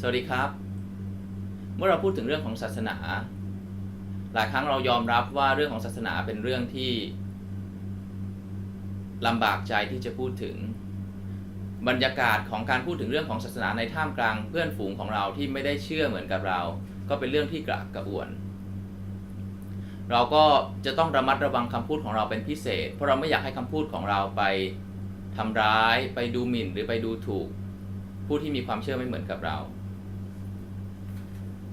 สวัสดีครับ เมื่อเราพูดถึงเรื่องของศาสนา หลายครั้งเรายอมรับว่าเรื่องของศาสนาเป็นเรื่องที่ลำบากใจที่จะพูดถึง บรรยากาศของการพูดถึงเรื่องของศาสนาในท่ามกลางเพื่อนฝูงของเราที่ไม่ได้เชื่อเหมือนกับเรา ก็เป็นเรื่องที่กระอักกระอ่วน เราก็จะต้องระมัดระวังคำพูดของเราเป็นพิเศษ เพราะเราไม่อยากให้คำพูดของเราไปทำร้าย ไปดูหมิ่น หรือไปดูถูก ผู้ที่มีความเชื่อไม่เหมือนกับเรา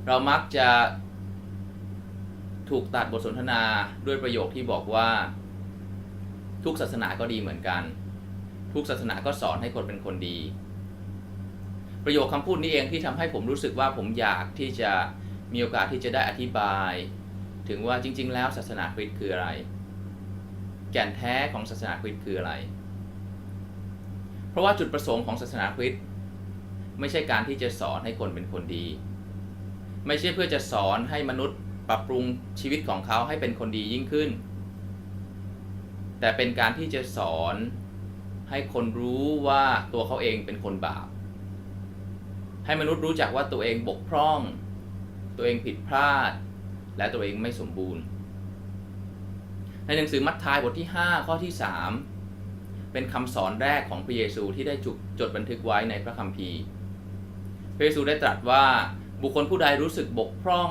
เรามักจะถูกตัดบทสนทนาด้วยประโยคที่บอกว่า ทุกศาสนาก็ดีเหมือนกัน ทุกศาสนาก็สอนให้คนเป็นคนดี ประโยคคำพูดนี้เองที่ทำให้ผมรู้สึกว่าผมอยากที่จะมีโอกาสที่จะได้อธิบาย ถึงว่าจริง ๆ แล้วศาสนาคริสต์คืออะไร แก่นแท้ของศาสนาคริสต์คืออะไร เพราะว่าจุดประสงค์ของศาสนาคริสต์ไม่ใช่การที่จะสอนให้คนเป็นคนดี ไม่ใช่เพื่อจะสอนให้มนุษย์ปรับปรุงชีวิตของเขาให้เป็นคนดียิ่งขึ้น แต่เป็นการที่จะสอนให้คนรู้ว่าตัวเขาเองเป็นคนบาป ให้มนุษย์รู้จักว่าตัวเองบกพร่อง ตัวเองผิดพลาด และตัวเองไม่สมบูรณ์ ในหนังสือมัทธิวบทที่ 5 ข้อที่ 3 เป็นคำสอนแรกของพระเยซูที่ได้จุดจดบันทึกไว้ในพระคัมภีร์ พระเยซูได้ตรัสว่า บุคคลผู้ใดรู้สึกบกพร่อง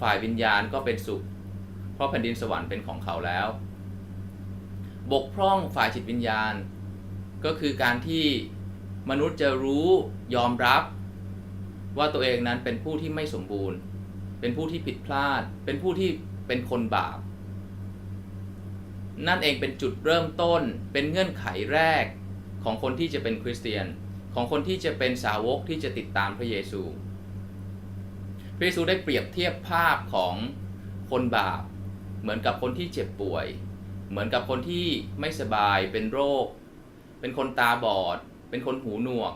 ฝ่ายวิญญาณก็เป็นสุข เพราะแผ่นดินสวรรค์เป็นของเขาแล้ว บกพร่องฝ่ายจิตวิญญาณ ก็คือการที่มนุษย์จะรู้ยอมรับ ว่าตัวเองนั้นเป็นผู้ที่ไม่สมบูรณ์ เป็นผู้ที่ผิดพลาด เป็นผู้ที่เป็นคนบาป นั่นเองเป็นจุดเริ่มต้นเป็นเงื่อนไขแรกของคนที่จะเป็นคริสเตียน ของคนที่จะเป็นสาวกที่จะติดตามพระเยซู พระเยซูได้เปรียบเทียบภาพของคนบาป เหมือนกับคนที่เจ็บป่วย เหมือนกับคนที่ไม่สบายเป็นโรค เป็นคนตาบอด เป็นคนหูหนวก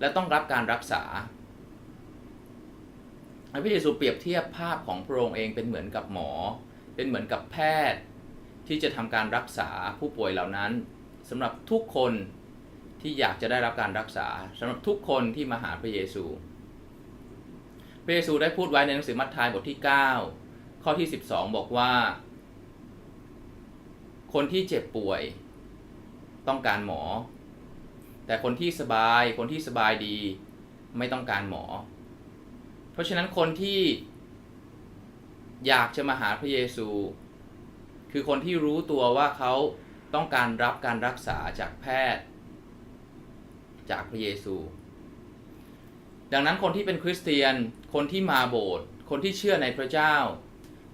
และต้องรับการรักษาพระเยซูเปรียบเทียบภาพของพระองค์เองเป็นเหมือนกับหมอ เป็นเหมือนกับแพทย์ ที่จะทำการรักษาผู้ป่วยเหล่านั้นสำหรับทุกคนที่อยากจะได้รับการรักษาสำหรับทุกคนที่มาหาพระเยซู พระเยซูได้พูดไว้ในหนังสือมัทธิวบทที่ 9 ข้อที่ 12 บอกว่า คนที่เจ็บป่วยต้องการหมอ แต่คนที่สบายคนที่สบายดีไม่ต้องการหมอ เพราะฉะนั้นคนที่อยากจะมาหาพระเยซู คือคนที่รู้ตัวว่าเขาต้องการรับการรักษาจากแพทย์ จากพระเยซู ดังนั้นคนที่เป็นคริสเตียน คนที่มาโบสถ์คนที่เชื่อในพระเจ้า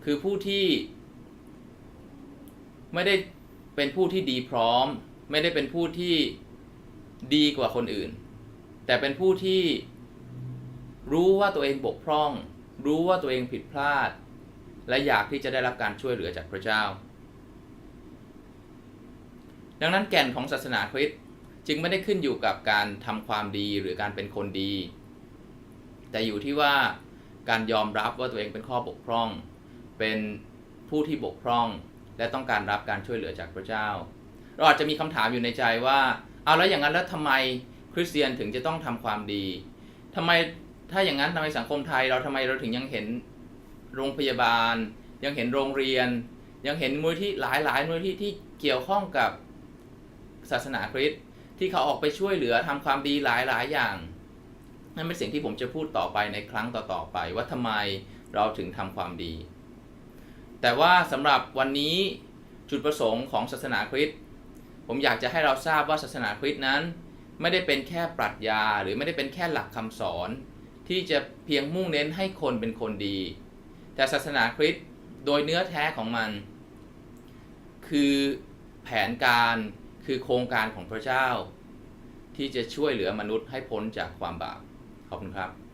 คือผู้ที่ ไม่ได้เป็นผู้ที่ดีพร้อม ไม่ได้เป็นผู้ที่ดีกว่าคนอื่น แต่เป็นผู้ที่รู้ว่าตัวเองบกพร่อง รู้ว่าตัวเองผิดพลาด และอยากที่จะได้รับการช่วยเหลือจากพระเจ้า ดังนั้นแก่นของศาสนาคริสต์จึงไม่ได้ขึ้นอยู่กับการทำความดีหรือการเป็นคนดี แต่อยู่ที่ว่าการยอมรับว่าตัวเองเป็นข้อบกพร่อง เป็นผู้ที่บกพร่อง และต้องการรับการช่วยเหลือจากพระเจ้า เราอาจจะมีคำถามอยู่ในใจว่าเอาแล้วอย่างนั้นแล้วทำไมคริสเตียนถึงจะต้องทำความดีทำไมถ้าอย่างนั้นทำไมสังคมไทยเราทำไมเราถึงยังเห็นโรงพยาบาล ยังเห็นโรงเรียน ยังเห็นมูลที่หลายหลายมูลที่ที่เกี่ยวข้องกับศาสนาคริสต์ที่เขาออกไปช่วยเหลือทำความดีหลายหลายอย่าง นั่นเป็นสิ่งที่ผมจะพูดต่อไปในครั้งต่อๆไป ว่าทำไมเราถึงทำความดี แต่ว่าสำหรับวันนี้จุดประสงค์ของศาสนาคริสต์ผมอยากจะให้เราทราบว่าศาสนาคริสต์นั้น ไม่ได้เป็นแค่ปรัชญา หรือไม่ได้เป็นแค่หลักคำสอน ที่จะเพียงมุ่งเน้นให้คนเป็นคนดี แต่ศาสนาคริสต์โดยเนื้อแท้ของมัน คือแผนการคือโครงการของพระเจ้า ที่จะช่วยเหลือมนุษย์ให้พ้นจากความบาป ขอบคุณครับ